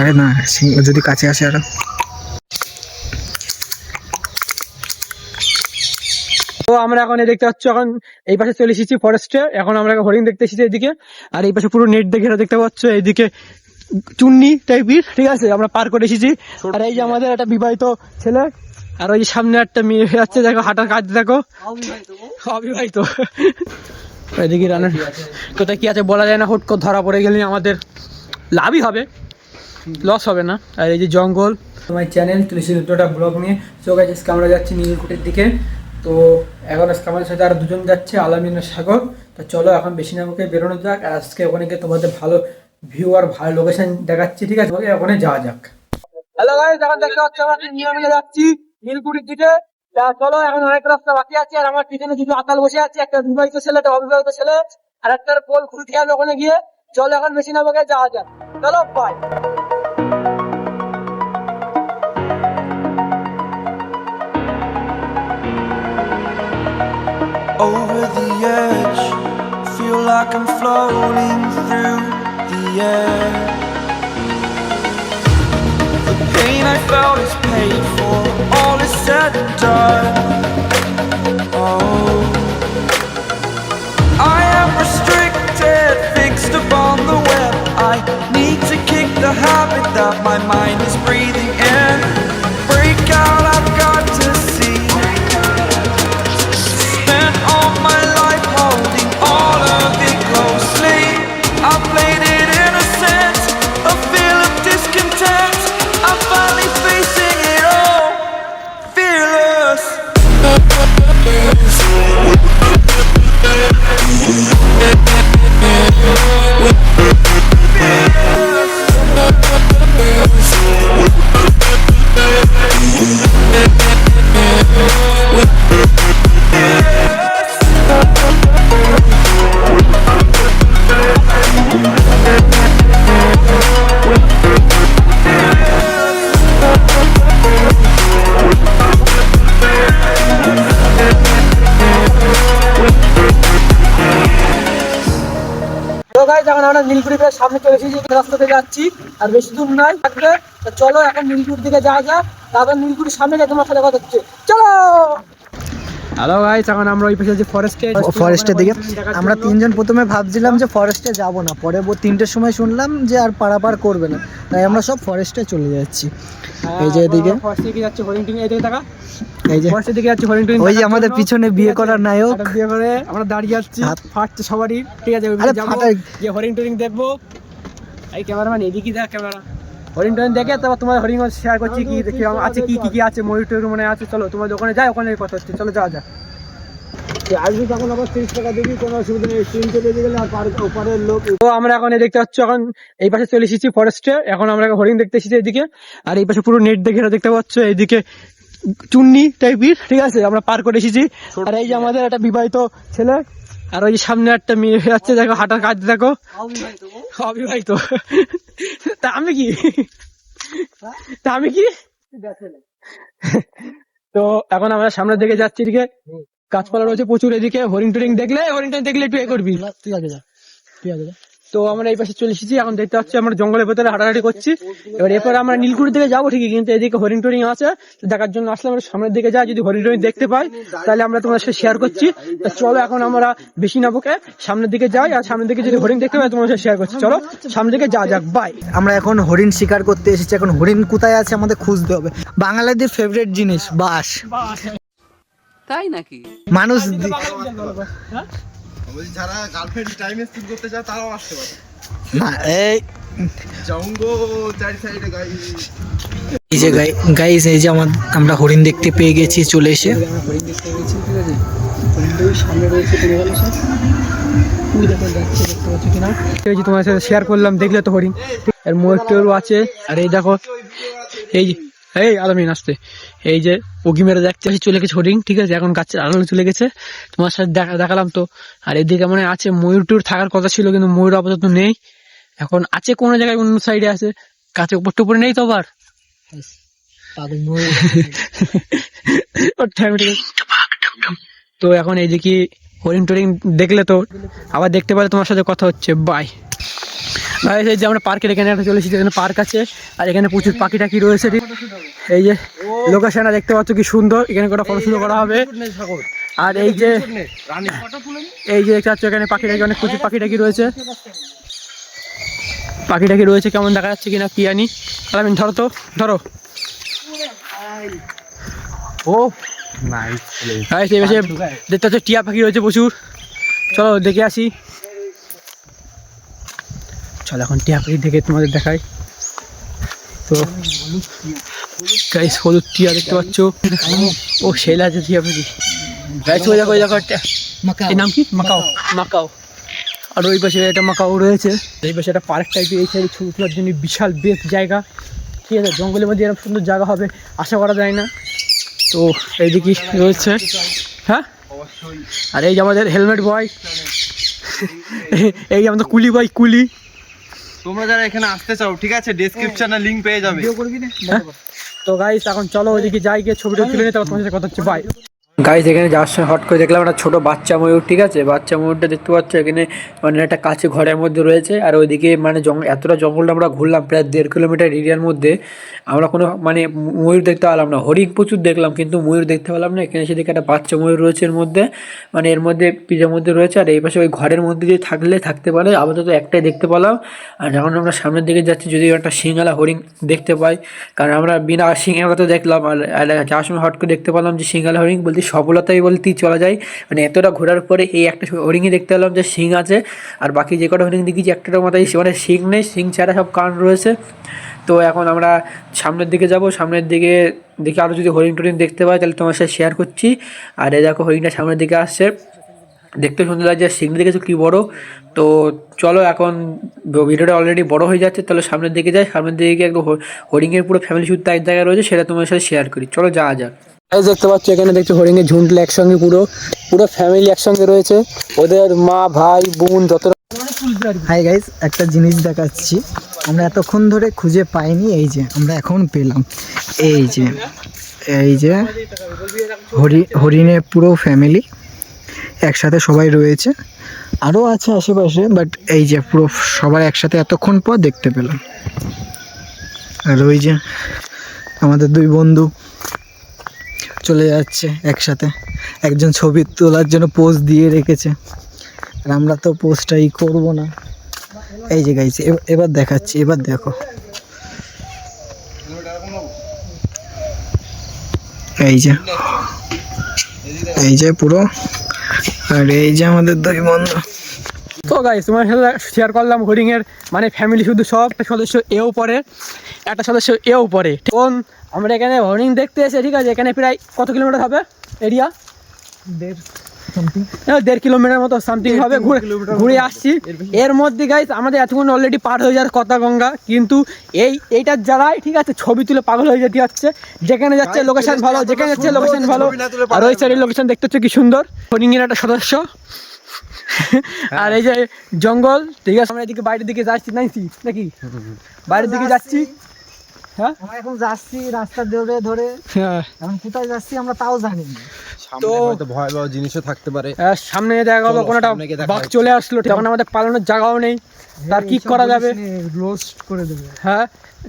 আরে না যদি কাছে আসে আরও। তো আমরা এখন দেখতে পাচ্ছ, এখন এই পাশে চলে এসেছি ফরেস্টে এখন আমরা হরিণ দেখতে এসেছি এদিকে। আর এই পাশে পুরো নেট দেখে দেখতে পাচ্ছ, এইদিকে চুন্নি টাইপের ঠিক আছে? আমরা পার করে এসেছি। আর এই যে আমাদের একটা বিবাহিত ছেলে, আর ওই যে সামনে একটা মেয়ে হয়ে যাচ্ছে, দেখো, হাঁটার কাজ, দেখো। অবিবাহিত। এদিকে রান্নার কোথায় কি আছে বলা যায় না, হুট করে ধরা পড়ে গেলে আমাদের। লাভই হবে লস হবে না। আর এই যে জঙ্গল তোমার চ্যানেল তুলসী দুটোটা ব্লগ নিয়ে। তো গাইজ আজকে আমরা যাচ্ছি নীলকুটির দিকে। তো এখন আজকে আমাদের সাথে আর দুজন যাচ্ছে আলামিন সাগর। তো চলো এখন বেশি নামকে বেরোনো যাক আর আজকে ওখানে গিয়ে তোমাদের ভালো ভিউ আর ভালো লোকেশন দেখাচ্ছি ঠিক আছে? ওখানে যাওয়া যাক। হ্যালো গাইজ এখন দেখতে পাচ্ছি আমরা মিলে যাচ্ছি নীলকুটির দিকে। চলো এখন অনেক রাস্তা বাকি আছে আর আমার পিছনে দুটো আতাল বসে আছে একটা বিবাহিত ছেলে একটা অবিবাহিত ছেলে আর একটা পোল খুলতে হবে ওখানে গিয়ে। চলো এখন বেশি নামকে যাওয়া যাক চলো bye over the edge. Feel like I'm floating through the air. The pain I felt is paid for, all is said and done. Oh, up my mind. এখন আমরা নীলকুড়ি প্রায় সামনে চলে এসেছি এই রাস্তা থেকে যাচ্ছি। আর বেশি দূর নয়, থাকবে। চলো এখন নীলগুড়ির দিকে যাওয়া যাক। তারপর নীলগুড়ির সামনে গিয়ে সাথে কথা হচ্ছে। চলো! হ্যালো গাইজ এখন আমরা ওই পাশে যে ফরেস্টে ফরেস্টের দিকে। আমরা তিনজন প্রথমে ভাবছিলাম যে ফরেস্টে যাব না। পরে তিনটের সময় শুনলাম যে আর পারাপার করবে না। তাই আমরা সব ফরেস্টে চলে যাচ্ছি। এই যে এদিকে। ফরেস্টের দিকে যাচ্ছে হরিণ টিং এদিকে টাকা এই যে। ফরেস্টের দিকে যাচ্ছে হরিণ টিং ওই যে আমাদের পিছনে বিয়ে করার নায়ক। বিয়ে করে আমরা দাঁড়িয়ে যাচ্ছি ফাটছে সবারই। ঠিক আছে যাব। যে হরিণ টরিং দেখব। এই ক্যামেরাম্যান এদিকে দেখ ক্যামেরা হরিণ টরিং দেখে তারপর তোমার হরিণ শেয়ার করছি কি দেখি আছে কি কি কি আছে ময়ূর টয়ূর মনে আছে চলো তোমার ওখানে যাই ওখানে কথা হচ্ছে চলো যাওয়া যাক। আসবি তখন আবার তিরিশ টাকা দিবি কোনো অসুবিধা নেই গেলে আর ওপারের লোক তো আমরা এখন দেখতে পাচ্ছ এখন এই পাশে চলে এসেছি ফরেস্টে এখন আমরা হরিণ দেখতে এসেছি এদিকে আর এই পাশে পুরো নেট দেখে দেখতে পাচ্ছ এইদিকে চুন্নি টাইপের ঠিক আছে আমরা পার করে এসেছি। আর এই যে আমাদের একটা বিবাহিত ছেলে আর ওই সামনে একটা মেয়ে যাচ্ছে দেখো হাঁটার কাজ দেখো। অবিবাহিত। তা আমি কি? তা আমি কি? তো এখন আমরা সামনের দিকে যাচ্ছি এদিকে। গাছপালা রয়েছে প্রচুর এদিকে। হরিণ টরিং দেখলে হরিণ টরিং দেখলে একটু এ করবি। ঠিক আছে যা ঠিক আছে যা। তো আমরা এই পাশে চলে এসেছি। এখন দেখতে পাচ্ছি আমরা জঙ্গলের ভেতরে হাঁটাহাঁটি করছি। এবার এরপর আমরা নীলকুড়ির দিকে যাব ঠিকই কিন্তু এদিকে হরিণ টরিং আছে। তো দেখার জন্য আসলে আমরা সামনের দিকে যাই যদি হরিণ টরিং দেখতে পাই তাহলে আমরা তোমার সাথে শেয়ার করছি। তো চলো এখন আমরা বেশি না বকে সামনের দিকে যাই আর সামনের দিকে যদি হরিণ দেখতে পাই তোমার সাথে শেয়ার করছি। চলো সামনের দিকে যা যাক বাই আমরা এখন হরিণ শিকার করতে এসেছি। এখন হরিণ কোথায় আছে আমাদের খুঁজতে হবে। বাঙালিদের ফেভারিট জিনিস বাস তাই নাকি? মানুষ বলছি যারা গার্লফ্রেন্ড টাইমে স্পেন্ড করতে চায় তারাও আসতে পারে। না এই জঙ্গ চারি সাইডে গাই এই যে গাইস এই যে আমার আমরা হরিণ দেখতে পেয়ে গেছি চলে এসে। আমরা হরিণ দেখতে গেছি ঠিক আছে সামনে রয়েছে গেলে তোমার সাথে শেয়ার করলাম দেখলে তো হরিণ। আর ময়ূর টয়ূর আছে আর এই দেখো এই যে এই আলামিন আসতে এই যে উকি মেরে দেখতে আসি চলে গেছে হরিণ ঠিক আছে? এখন গাছের আড়ালে চলে গেছে। তোমার সাথে দেখা দেখালাম তো। আর এদিকে মানে আছে ময়ূর টুর থাকার কথা ছিল কিন্তু ময়ূর আপাতত নেই। এখন আছে কোনো জায়গায় অন্য সাইডে আছে? গাছের উপর টুপরে নেই তো আবার? তো এখন এই যে কি হরিণ টরিং দেখলে তো আবার দেখতে পারে তোমার সাথে কথা হচ্ছে। বাই Guys, এই যে আমরা পার্কের এখানে একটা চলে এসেছি এখানে পার্ক আছে আর এখানে প্রচুর পাখি টাকি রয়েছে এই যে লোকেশনটা দেখতে পাচ্ছ কি সুন্দর এখানে কটা ফটো শুরু করা হবে। আর এই যে এই যে দেখতে পাচ্ছ এখানে পাখি টাকি অনেক প্রচুর পাখি টাকি রয়েছে। পাখি টাকি রয়েছে কেমন দেখা যাচ্ছে কিনা কি আনি আমি ধরো তো ধরো। ও দেখতে পাচ্ছ টিয়া পাখি রয়েছে প্রচুর। চলো দেখে আসি। চলো এখন টিয়া পাখি দেখে তোমাদের দেখাই। তো গাইস হলুদ টিয়া দেখতে পাচ্ছ? ও সেল আছে টিয়া পাখি। গাইস ওই দেখো ওই দেখো একটা এই নাম কি? মাকাও। মাকাও। আর ওই পাশে একটা মাকাও রয়েছে। এই পাশে একটা পার্ক টাইপের এই সাইডে ছবি তোলার জন্য বিশাল বেশ জায়গা। ঠিক আছে? জঙ্গলের মধ্যে এরকম সুন্দর জায়গা হবে আশা করা যায় না। তো এইদিকে রয়েছে। হ্যাঁ? আর এই যে আমাদের হেলমেট বয় এই যে আমাদের কুলি বয় কুলি। তোমরা যারা এখানে আসতে চাও, ঠিক আছে? ডেসক্রিপশনে লিংক পেয়ে যাবে? তো গাইস এখন চলো ওইদিকে যাই, গিয়ে ছবিটা তুলে নিতে তোমার সাথে কথা হচ্ছে। বাই গাইস এখানে যাওয়ার সময় হট করে দেখলাম একটা ছোট বাচ্চা ময়ূর, ঠিক আছে? বাচ্চা ময়ূরটা দেখতে পাচ্ছ? এখানে মানে একটা কাছে ঘরের মধ্যে রয়েছে। আর ওইদিকে মানে জঙ্গল এতটা জঙ্গলটা আমরা ঘুরলাম, প্রায় দেড় কিলোমিটার এরিয়ার মধ্যে। আমরা কোনো মানে ময়ূর দেখতে পেলাম না। হরিণ প্রচুর দেখলাম, কিন্তু ময়ূর দেখতে পেলাম না। এখানে সেদিকে একটা বাচ্চা ময়ূর রয়েছে এর মধ্যে। মানে এর মধ্যে পিজের মধ্যে রয়েছে। আর এই পাশে ওই ঘরের মধ্যে দিয়ে থাকলে, থাকতে পারে। আপাতত একটাই দেখতে পেলাম। আর যখন আমরা সামনের দিকে যাচ্ছি, যদি একটা সিঙ্গালা হরিণ দেখতে পাই, কারণ আমরা বিনা সিঙ্গালা তো দেখলাম। আর যাওয়ার সময় হট করে দেখতে পেলাম যে সিঙ্গালা হরিণ বলতে সফলতাই বলতেই চলা যায়। মানে এতটা ঘোরার পরে এই একটা হরিণই দেখতে পেলাম যে শিং আছে, আর বাকি যে কটা হরিণ দেখেছি একটার মাথায় মানে শিং নেই শিং ছাড়া সব কান রয়েছে। তো এখন আমরা সামনের দিকে যাব, সামনের দিকে দেখি আরও যদি হরিণ টরিণ দেখতে পাই, তাহলে তোমার সাথে শেয়ার করছি। আর এই দেখো হরিণটা সামনের দিকে আসছে। দেখতে সুন্দর লাগছে সিগনি দেখেছ কী বড়। তো চলো এখন ভিডিওটা অলরেডি বড় হয়ে যাচ্ছে, তাহলে সামনের দিকে যাই। সামনের দিকে একদম হরিণের পুরো ফ্যামিলি শুট এক জায়গায় রয়েছে, সেটা তোমার সাথে শেয়ার করি। চলো যাওয়া যাক। দেখতে পাচ্ছ, এখানে দেখছ হরিণের ঝুন্ডলে একসঙ্গে পুরো পুরো ফ্যামিলি একসঙ্গে রয়েছে। ওদের মা, ভাই, বোন যত হাই গাইস একটা জিনিস দেখাচ্ছি। আমরা এতক্ষণ ধরে খুঁজে পাইনি, এই যে আমরা এখন পেলাম। এই যে এই যে হরি, হরিণের পুরো ফ্যামিলি একসাথে সবাই রয়েছে। আরও আছে আশেপাশে বাট এই যে পুরো সবার একসাথে এতক্ষণ পর দেখতে পেলাম। আর ওই যে আমাদের দুই বন্ধু চলে যাচ্ছে একসাথে। একজন ছবি তোলার জন্য পোজ দিয়ে রেখেছে। আর আমরা তো পোস্টটাই করব না। এই যে গাইছে এবার দেখাচ্ছি, এবার দেখো। এই যে এই যে পুরো। আর এই যে আমাদের দুই বন্ধু তো গাইস তোমার সাথে শেয়ার করলাম হরিংয়ের মানে ফ্যামিলি শুধু সব একটা সদস্য এও পরে একটা সদস্য এও পড়ে কোন আমরা এখানে হরিং দেখতে এসে ঠিক আছে এখানে প্রায় কত কিলোমিটার হবে এরিয়া দেড় দেড় কিলোমিটার মতো সামথিং হবে ঘুরে ঘুরে আসছি। এর মধ্যে গাইস আমাদের এতক্ষণ অলরেডি পার হয়ে যাওয়ার কথা গঙ্গা কিন্তু এই এইটার যারাই ঠিক আছে ছবি তুলে পাগল হয়ে যেতে হচ্ছে যেখানে যাচ্ছে লোকেশন ভালো যেখানে যাচ্ছে লোকেশন ভালো। আর ওই সাইডের লোকেশন দেখতে হচ্ছে কি সুন্দর হরিংয়ের একটা সদস্য। আর এই যে জঙ্গল ঠিক আছে? আমরা এদিকে বাইরের দিকে যাচ্ছি নাইছি নাকি? বাইরের দিকে যাচ্ছি। হ্যাঁ? আমরা এখন যাচ্ছি রাস্তা ধরে ধরে। হ্যাঁ। এখন কোথায় যাচ্ছি আমরা তাও জানি সামনে ভয়াবহ জিনিসও থাকতে পারে। সামনে দেখা গেলো চলো, কোনো একটা সামনে গিয়ে দেখা বাঘ চলে আসলো তখন আমাদের পালানোর জায়গাও নেই। তার কি করা যাবে? রোস্ট করে দেবে। হ্যাঁ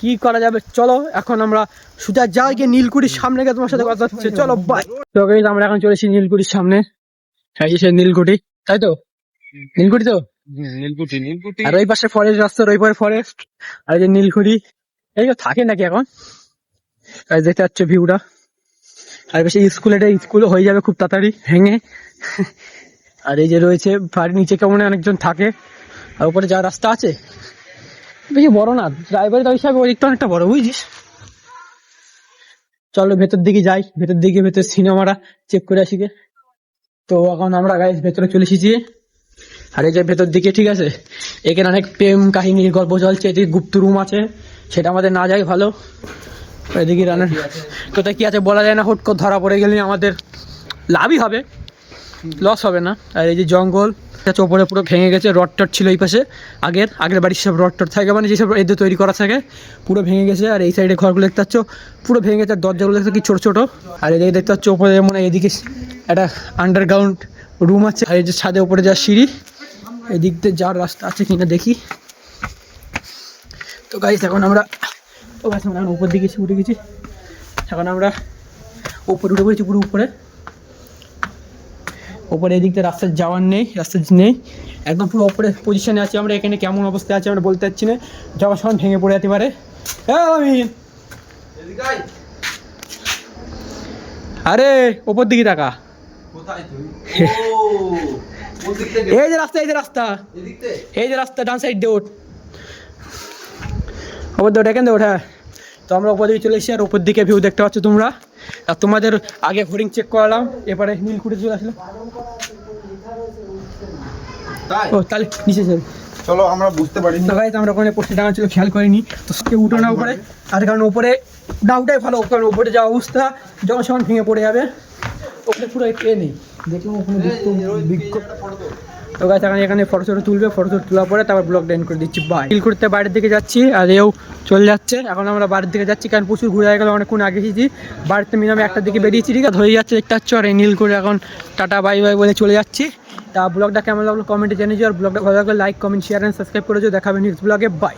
কি করা যাবে? চলো এখন আমরা সুজা যাই গিয়ে নীলকুঠির সামনে গিয়ে তোমার সাথে কথা হচ্ছে। চলো বাই তো আমরা এখন চলেছি নীলকুঠির সামনে। হ্যাঁ এই যে সেই নীলকুঠি তাই তো নীলকুঠি তো? নীলকুঠি নীলকুঠি। আর ওই পাশে ফরেস্ট রাস্তার ওই পারে ফরেস্ট আর এই যে নীলকুঠি। এই থাকে নাকি এখন? আর দেখতে পাচ্ছ ভিউটা আর বেশি স্কুল এটা স্কুল হয়ে যাবে খুব তাড়াতাড়ি ভেঙে। আর এই যে রয়েছে বাড়ির নিচে কেমন অনেকজন থাকে। আর উপরে যা রাস্তা আছে বেশি বড় না ড্রাইভারের হিসাবে ওই অনেকটা বড় বুঝছিস চলো ভেতর দিকে যাই ভেতর দিকে ভেতর সিনেমাটা চেক করে আসি গে। তো এখন আমরা গাইজ ভেতরে চলে এসেছি। আর এই যে ভেতর দিকে ঠিক আছে? এখানে অনেক প্রেম কাহিনীর গল্প চলছে। এদিকে গুপ্ত রুম আছে সেটা আমাদের না যাই ভালো। এদিকে কোথায় কি আছে? বলা যায় না হুট করে ধরা পড়ে গেলে আমাদের লাভই হবে। লস হবে না। আর এই যে জঙ্গল ওপরে পুরো ভেঙে গেছে রড টট ছিল এই পাশে। আগের আগের বাড়ির সব রড টড থাকে মানে যেসব এদের তৈরি করা থাকে পুরো ভেঙে গেছে। আর এই সাইডে ঘরগুলো দেখতে পাচ্ছ পুরো ভেঙে গেছে আর দরজাগুলো দেখতে কি ছোট ছোট। আর এদিকে দেখতে পাচ্ছ ওপরে মানে এদিকে একটা আন্ডারগ্রাউন্ড রুম আছে। আর এই যে ছাদে উপরে যাওয়ার সিঁড়ি এদিক দিয়ে যাওয়ার রাস্তা আছে কিনা দেখি। তো গাইস এখন আমরা তো গাছ আমরা উপর দিকে উঠে গেছি। এখন আমরা উপরে উঠে পড়েছি পুরো উপরে। ওপরে এদিক দিয়ে রাস্তা যাওয়ার নেই রাস্তা নেই। একদম পুরো ওপরে পজিশনে আছি আমরা এখানে কেমন অবস্থায় আছে আমরা বলতে পারছি না। যাওয়ার সময় ভেঙে পড়ে যেতে পারে। আরে ওপর দিকে টাকা এই যে রাস্তা এই যে রাস্তা। এই যে রাস্তা ডান সাইড দিয়ে ওঠ ওপর দিয়ে ওঠ এখান দিয়ে ওঠা তো আমরা ওপর দিকে চলে এসেছি আর ওপর দিকে ভিউ দেখতে পাচ্ছ তোমরা। আর তোমাদের আগে হোর্ডিং চেক করালাম এবারে নীলকুঠে চলে আসলো। তাই? ও তাহলে নিচে চল। চলো আমরা বুঝতে পারিনি তো গাইজ আমরা ওখানে পোস্টে টাঙা ছিল খেয়াল করিনি। তো কেউ উঠো না উপরে। আর কারণ উপরে ডাউটাই ভালো কারণ উপরে যাওয়া অবস্থা যখন সমান ভেঙে পড়ে যাবে। ওখানে পুরো এ নেই দেখলাম ওখানে তো গাছ এখন এখানে ফটো ফটো তুলবে। ফটো ফটো তোলার পরে তারপর ব্লগ ডাইন করে দিচ্ছি। বাই ফিল করতে বাইরের দিকে যাচ্ছি আর এও চলে যাচ্ছে। এখন আমরা বাড়ির দিকে যাচ্ছি কারণ প্রচুর ঘুরে গেল অনেকক্ষণ আগে এসেছি। বাড়িতে মিনিমাম একটা দিকে বেরিয়েছি ঠিক আছে? হয়ে যাচ্ছে দেখতে পাচ্ছ? আর নীল করে এখন টাটা বাই বাই বলে চলে যাচ্ছি। তা ব্লগটা কেমন লাগল? কমেন্টে জানিয়ে আর ব্লগটা ভালো লাগলে like comment share and subscribe করেছ দেখাবে নেক্সট ব্লগে বাই